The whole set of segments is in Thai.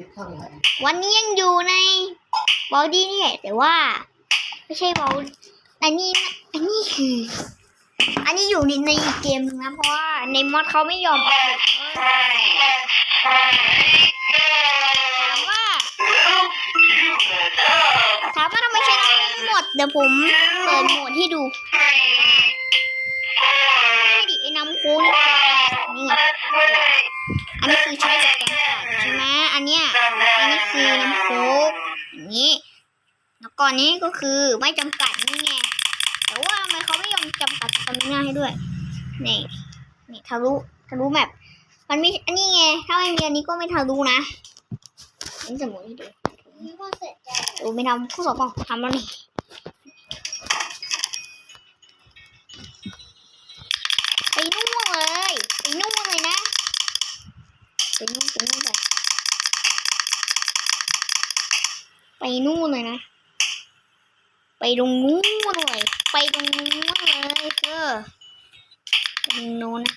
คิดเท่าไหร่วันนี้ยังอยู่ในบอดี้นี่แหละแต่ว่า ไม่ใช่บอลอันนี้อันนี้คือ อันนี้อยู่ในในอีกเกมนึงนะเพราะว่าในมอดเขาไม่ยอมอัปเดตถามว่าถามว่าทำไมใช้น้ำหมดเดี๋ยวผมเปิดโหมดให้ดูไม่ดิไอ้น้ำโค้งนี่นี่ไอันนี้คือใช้จากแกง เนี้ยอันนี้คือน้ำโค้กอย่างนี้ แล้วก่อนนี้ก็คือไม่จำกัดนี่ไง แต่ว่าทำไมเขาไม่ยอมจำกัดสตามิน่าให้ด้วย นี่ นี่ทะลุทะลุแมปมันไม่อันนี้ไง ถ้าไม่มีอันนี้ก็ไม่ทะลุนะอันนี้สมมติให้ดูดูไม่ทำข้อสอบก่อนทำแล้วนี่ไปนู่นเลยไปนู่นเลยนะไปนู่นไปนู่นไป ไปนู่นเลยนะ ไปตรงนู้นเลยไปตรงนู้นเลยเธอไปตรงนู้นนะ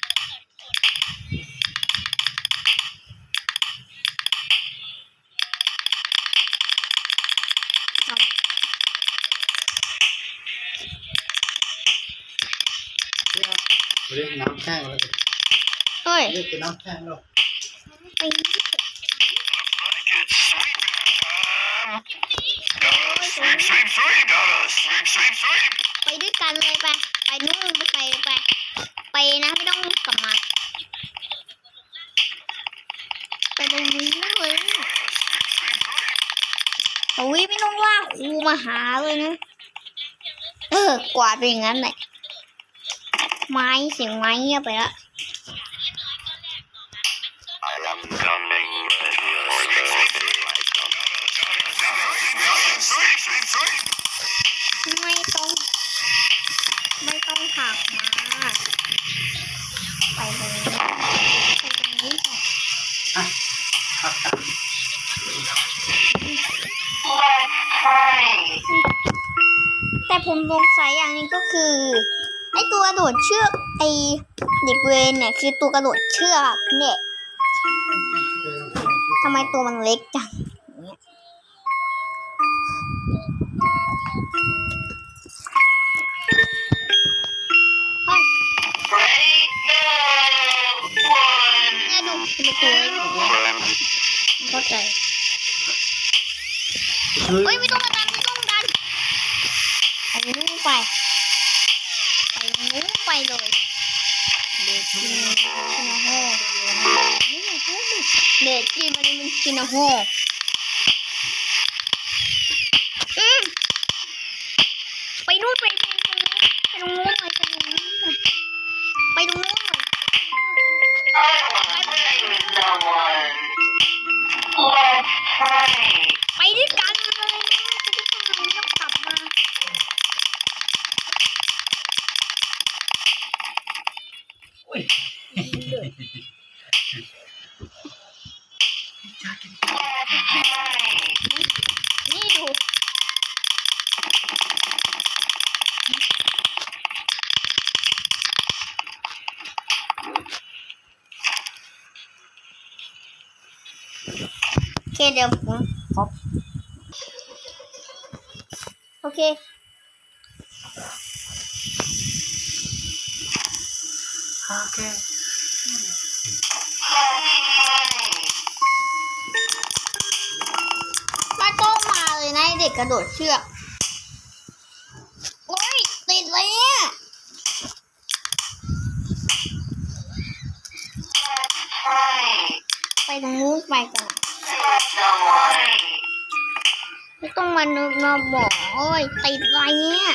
เรียกน้ำแห้งแล้วเฮ้ยเรียกเป็นน้ำแห้งแล้ว Sweep, sweep, sweep, gotta sweep, sweep, sweep. ไปด้วยกันเลยไป ไปนู่นไปไปไป ไปนะไม่ต้องกลับมา ไปตรงนู้เลยโอ้ยไม่ต้องลาครูมาหาเลยนะ เออกวาดไปอย่างนั้นแหละไม้เสียงไม้เงียบไปละ I am coming. Sweep, sweep, sweep. ไม่ต้อง ไม่ต้องหักมา ไปตรงนี้ไปตรงนี้ก่อน ครับครับ แต่ ผมสงสัยอย่างหนึงก็คือไอตัวกระโดดเชือกไอเด็กเวรเนี่ยคือตัวกระโดดเชือกเนี่ยทำไมตัวมันเล็กจังเนี่ยเฮ้ยเนี่ยดูเป็นตัวเล็กอย่างเงี้ยไม่เข้าใจเฮ้ยไม่ต้องมาดันไม่ต้องดันไปนู้นไปไปนู้นไปเลยเด็กกินกินอาโฮนี่ไงพูดดิเด็กกิ นมันมันกินอาโฮอืมไปนู่นไปไปตรงนู้นไปตรงนู้นเลยไปตรงนู้นเลยไปตรงนู้นเลย ไปด้วยกันเลยนะไปด้วยกันเลยต้องกลับมา นี่ดู โอเคเดี๋ยวผมขอโอเคโอเคไม่ต้องมาเลยนะไอ้เด็กกระโดดเชือก มานึกมอกโอ้ยติดอะไรเนี่ย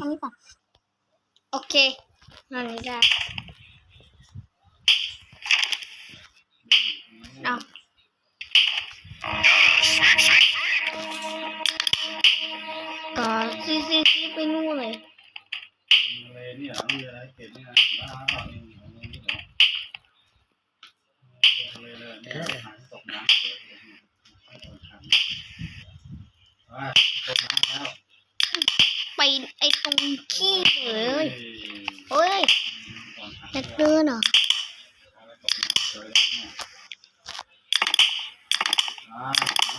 กินข้าวตรงนี้ก่อนโอเคนั่นนี่ได้เอา Sweep, sweep, sweep. ก็ซีซีซีไปนู่นเลยอะไรเนี่ยเอาอะไรเก็บเนี่ยว้าวเอาเองเอาเองนี่เหรอเลยเลยเนี่ยหายตกน้ำเสียเลยเนี่ยไม่โดนทำว้าตกน้ำแล้ว ไปไอ้ตรงขี้เลยเฮ้ยเฮ้ยก่อนทำจะเนี่ยเดินเหรอเอา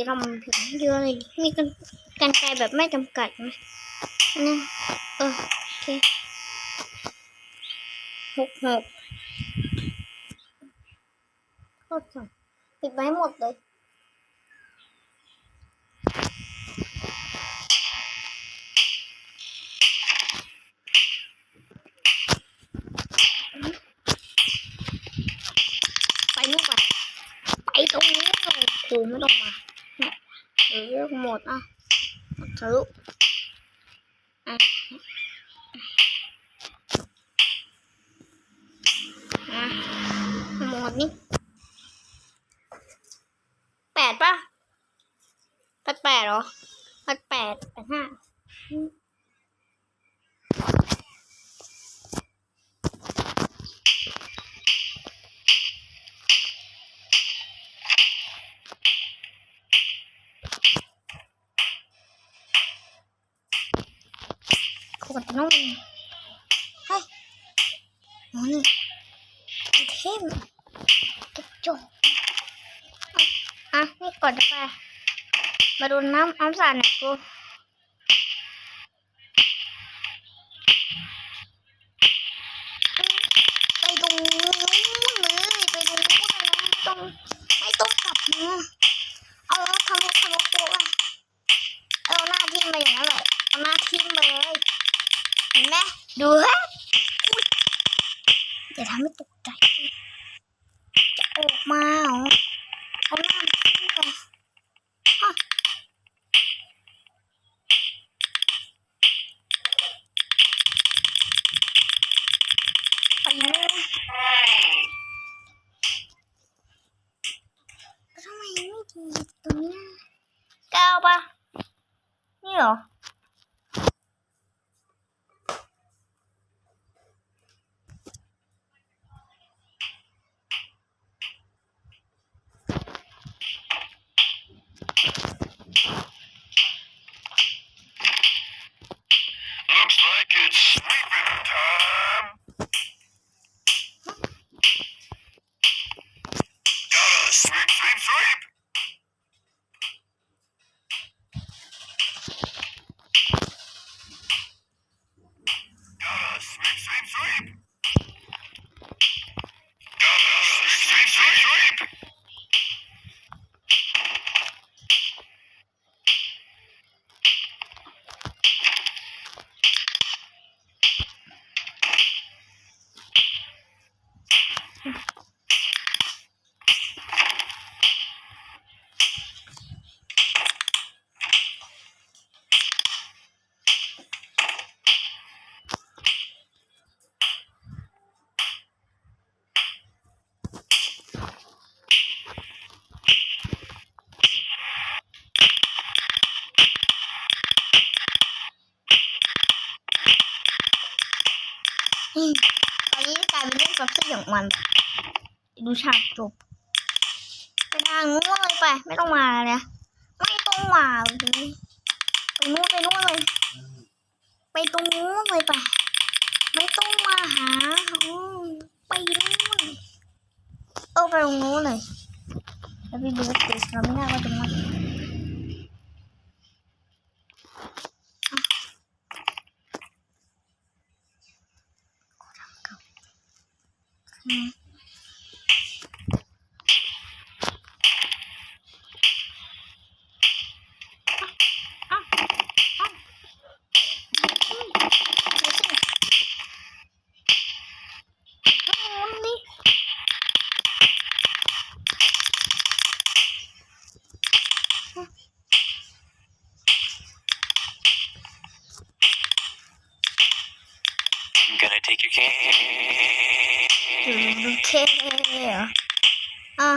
จะทำผิดเยอะเลยมีกันกันไกลแบบไม่จำกัดไหมนะเออโอเคหกหกโคตรสวยปิดไว้หมดเลย ไปนู่นก่อนไปตรงนี้เลยครูไม่ต้องมาเนี่ยเดี๋ยวเลือกหมดอะทะลุอะอะ หมดนี่แปดป่ะแปดแปดเหรอแปดแปดแปดห้าอืมขวดนมเฮ้ยโอ้นี่ไอเทมกระจกอะอะ นี่กดไป มาดูน้ำน้ำสาดหน่อยกูไปตรงนู้นเลยไปตรงนู้นเลยไม่ต้องไม่ต้องกลับมาเอาแล้วทะลุทะลุตัวเอาหน้าทิ่มไปอย่างนั้นเลยเอาหน้าทิ่มไปเลยเห็นไหมดูฮ อืมตอนนี้กลายเป็นเรื่องซับซ้อนของมัน ดูฉากจบไปทางนู้นเลยไป ไม่ต้องมาเลยนะไม่ต้องมาเลยไปนู่นไปนู่นเลย ไปตรงนู้นเลยไป ไม่ต้องมาหาไปนู่นเออไปตรงนู้นเลยแล้วพี่เบิร์ดเกิดเราไม่ได้ว่าตรงนั้นอืมต gonna take your cane. โอเคเหรออะ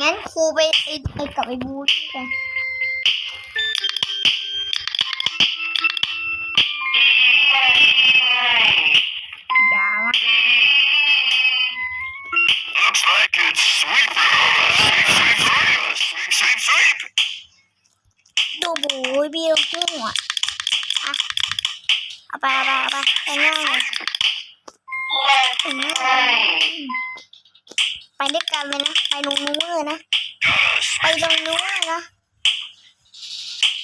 งั้นครูไปไอไปกับไอ้บูที่กันอย่ามา Looks like it's sweeper. Sweep, sweep, sweep. Sweep, sweep, sweep. ดูบูบีลหัวอะเอาไปเอาไปเอาไปไปง่ายอืม ไปด้วยกันเลยนะ ไปตรงนู้นเลยนะ ไป sweep. ตรงนู้นเลยนะ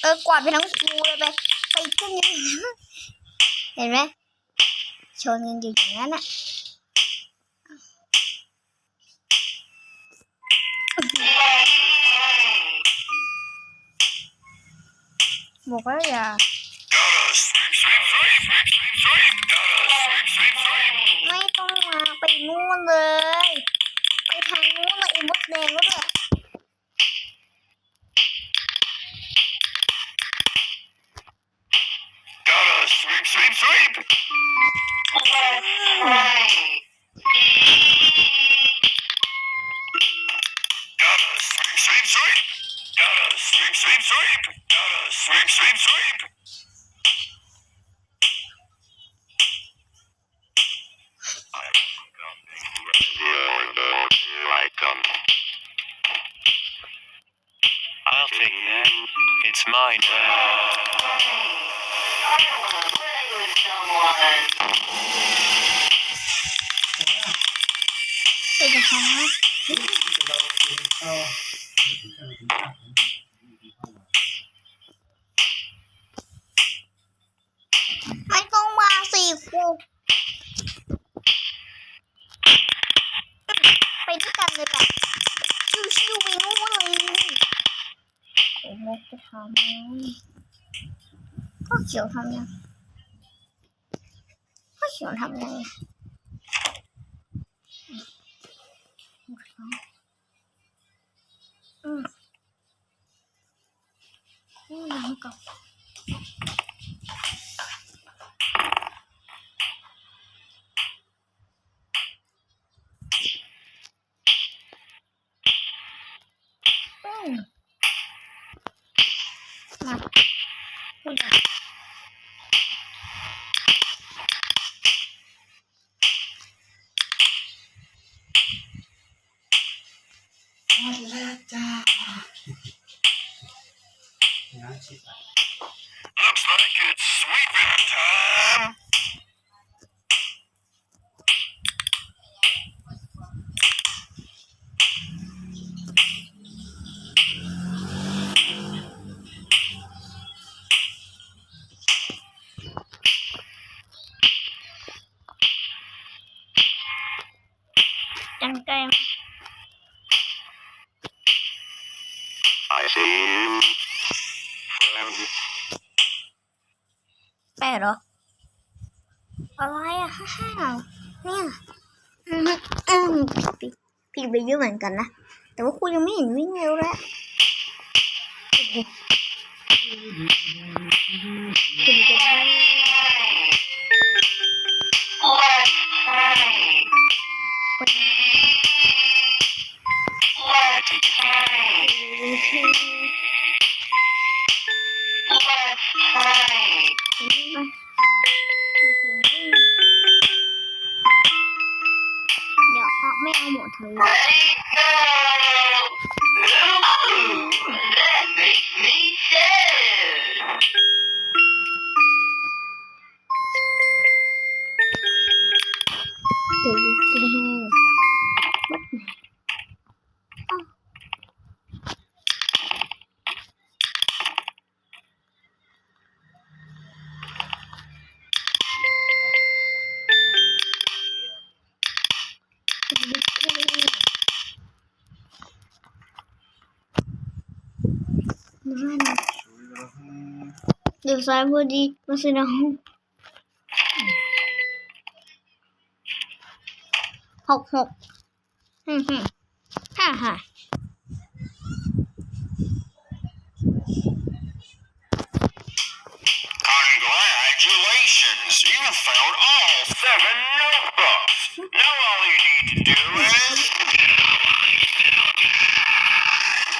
เออกวาดไปทั้งคูเลยไป ไปขึ้นอย่างนั้เห็นไหมชนกันอยู่อย่างนั้นอะบอกว่าอย่า นู่นเลย ไปทางนู้นเลยไอ้มดแดงก็ด้วย เอก Tamam. Burada. Looks like it's sweeping time. มพี่พี่ไปเยอะเหมือนกันนะ แต่ว่าคุณยังไม่เห็นวิ่งเร็วแล้วอ้โหคุณจะได้ เเดี๋ยวสายพอดีมาสินะหกหกฮึ่มฮึ่มฮ่าฮ่า Congratulations! You found all seven notebooks. Now all you need to do is.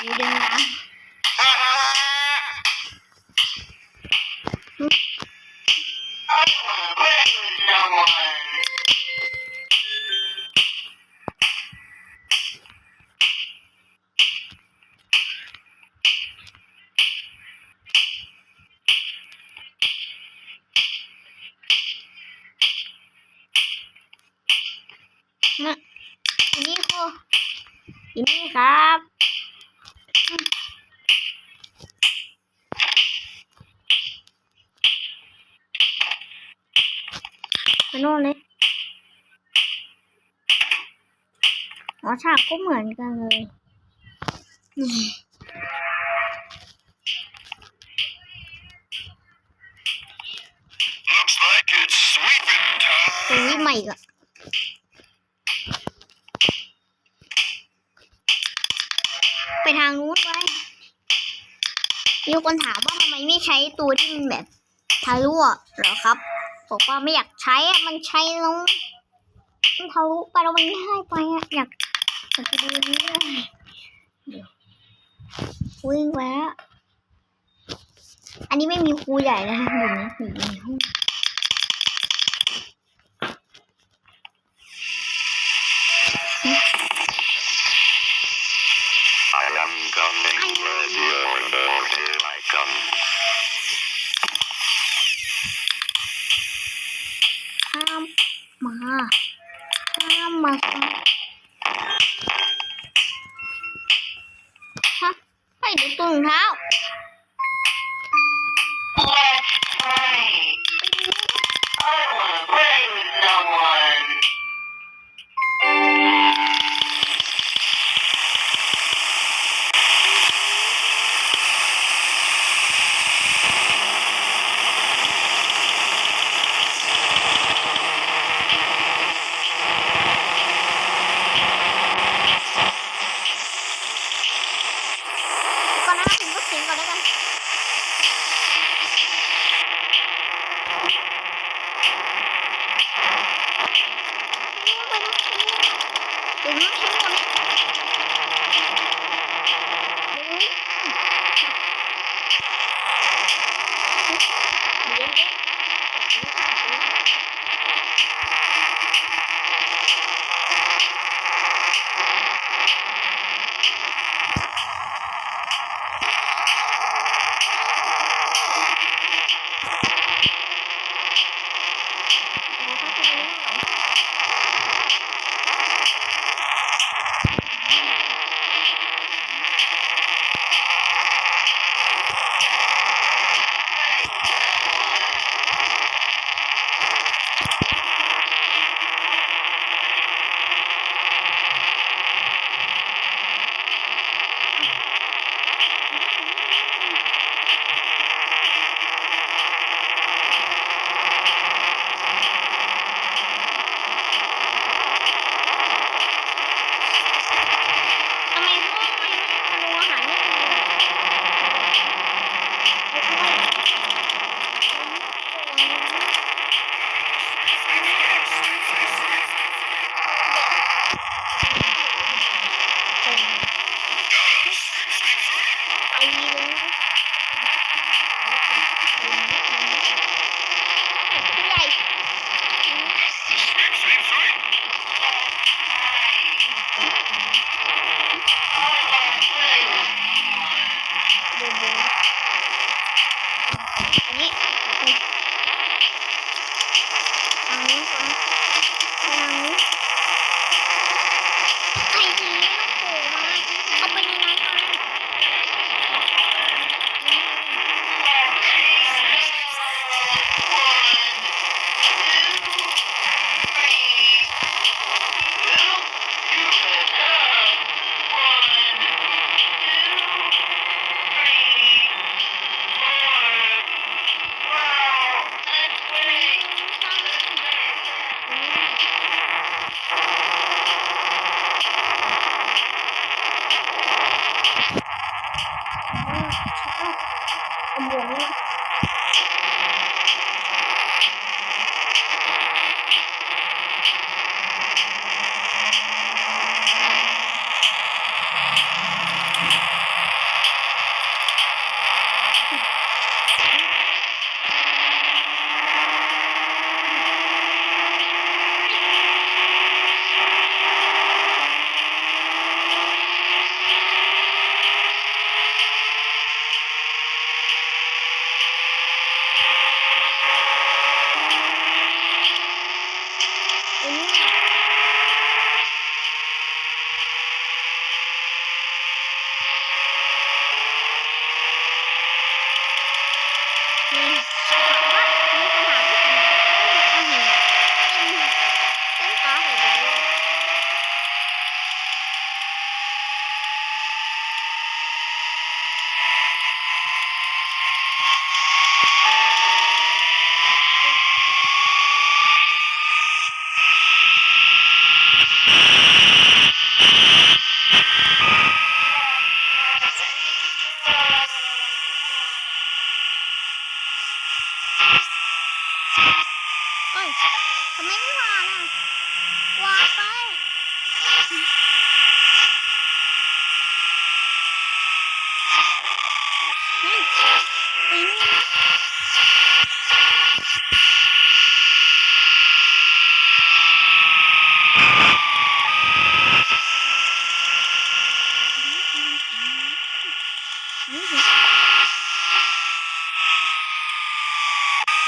อยู่ดึงนะ I wanna play with no one. นะอันนี้คืออันนี้ ครับ ไปโน่นเลยหมอฉากก็เหมือนกันเลยนี่ Looks like it's sweeping ตรง time. นี้ใหม่อีกอะ คนถามว่าทำไมไม่ใช้ตัวที่มันแบบทะลุอะเหรอครับบอกว่าไม่อยากใช้อะมันใช้แล้วมันทะลุไปแล้วมันง่ายไปอะอยากอยากจะดูนี้เลยวิ่งไปแล้วอันนี้ไม่มีครูใหญ่นะคะอยู่ในอยู่ในห้อง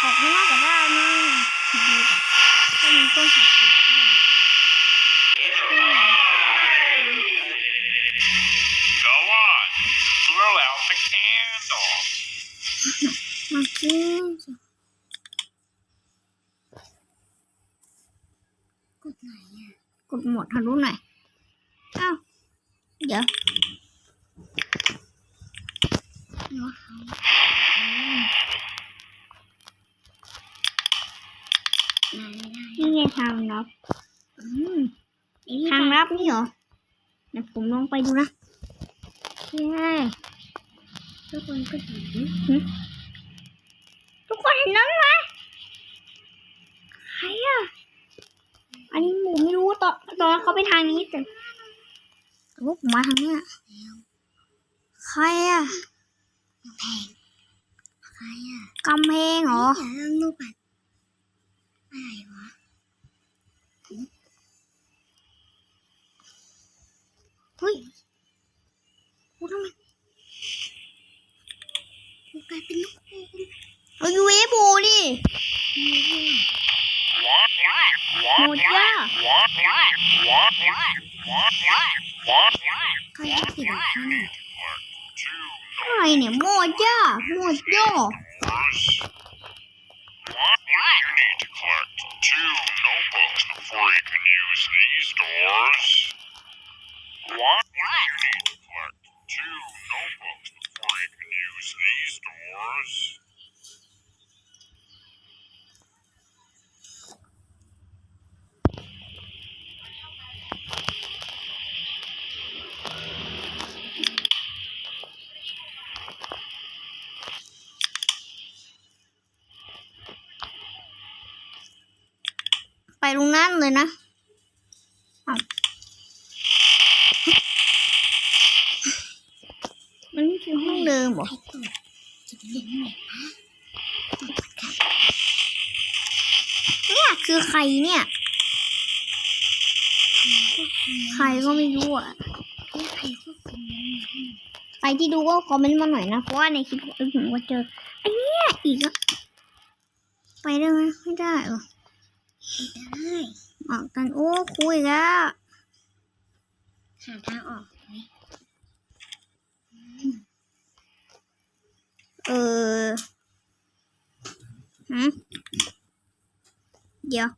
ออกไม่น่าจะได้มั้งดีกว่าถ้ามีต้นหักติดด้วย Go on. Blow out the candle. มากินกดไหนอะกดหมดทะลุหน่อยอ้าวเดี๋ยวเดี๋ยวเขาอืมนี่ไง ทางลับอืมทางลับนี่เหรอเดี๋ยวผมลองไปดูนะใช่ทุกคนก็เห็นทุกคนเห็นนั้นไหมใครอะ อันนี้หมูไม่รู้ตอนตอนเขาไปทางนี้แต่แต่ว่าผมมาทางเนี้ยใครอะใครอะกำแพงเหรออย่าเรื่องรูปแบบอะไรวะ Hoy! What? naman. Hukapin na ko. Ang webo ulit. Moja. Kaya sila. Ay, ni Moja. Need to collect two notebooks before you can use these doors. What? You need to collect two notebooks before you can use these doors. ไปตรงนั้นเลยนะ ใครเนี่ย ใครก็ไม่รู้อะไปที่ดูก็คอมเมนต์มาหน่อยนะ เพราะว่าในคลิปผมก็เจอไอ้เนี่ยอีกอะไปได้ไหมไม่ได้เหรอได้ออกกันโอ้คุยแล้วหาทางออกไหมเออหืม เดี๋ยว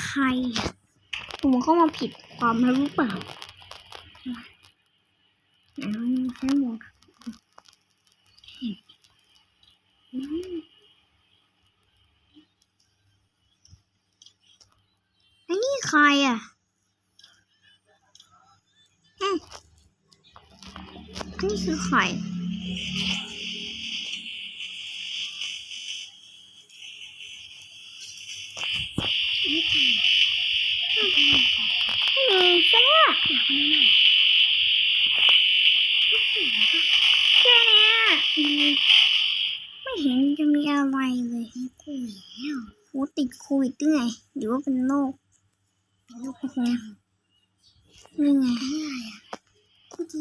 ใครผมเข้ามาผิดความรู้เปล่าไหนมันใช้หมวกอืมไอ้นี่ใครอะอันนี้คือใครอืมแค่เนี้ยแค่เนี้ยอืมไม่เห็นจะมีอะไรเลยโควิดแล้วโหติดโควิดด้วยไงหรือว่าเป็นโรค ลูกคง นี่ไง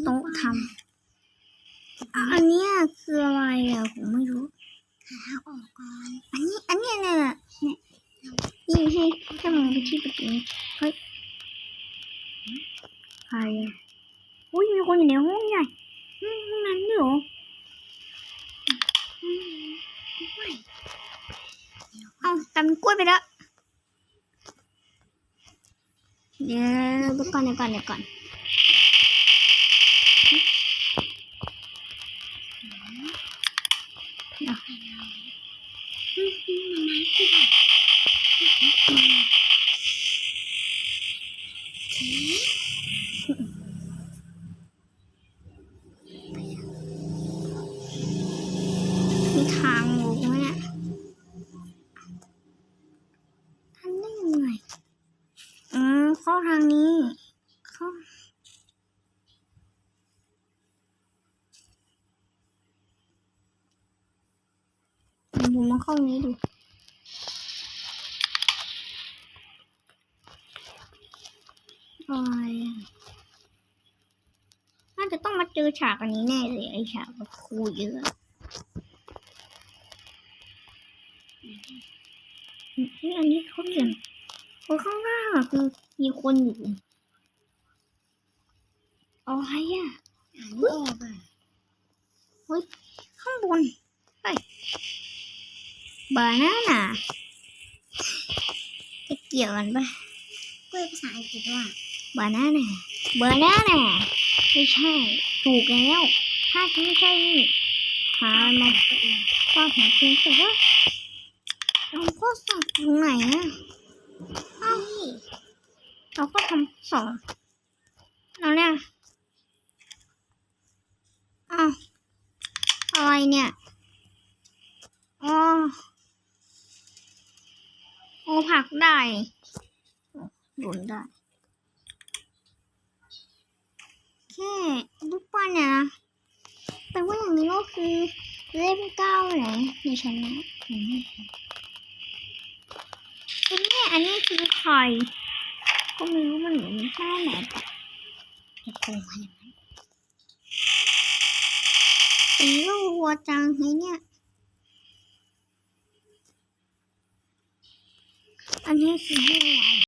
โต๊ะทำอันเนี้ยคืออะไรอะผมไม่รู้หาออกก่อนอันนี้อันเนี้ยเนี่ยเนี่ยนี่ให้ให้มองไปที่ประตูเฮ้ยใครอะอุ้ยมีคนอยู่ในห้องใหญ่อืมห้องนั้นด้วยเหรออืมเอาตำกล้วยไปแล้ว เดี๋ยวเทางนี้เข้าผมมาเข้านี้ดูอะไรน่าจะต้องมาเจอฉากอันนี้แน่เลยไอฉากแบบครูเยอะอันนี้เขาเขียน คนข้างหน้าคือมีคนอยู่อะไรอะอ่านไม่ออกอะข้างบนไปบานาน่าจะเกี่ยวกันปะกล้วยภาษาอังกฤษว่าบานาน่าบานาน่าไม่ใช่ ถูกแล้ว ถ้าไม่ใช่นี่หามาก็หาเพียงแต่ว่าเราก็สอบตรงไหนอะ เราก็ทำสอบแล้วเนี่ยอ้าวอะไรเนี่ยอ๋อโอ้ผักได้หลุนได้แค่รูปปั้นเนี่ยนะแต่ว่าอย่างนี้ก็คือเล่มเก้าไหนในชนะอืมอันนี้อันนี้คือใคร ก็ไม่รู้มันเหมือนแค่ไหนแต่จะโกงมาอย่างนั้นสีลูกวัวจังไงเนี่ย อันนี้สีอให้ไหว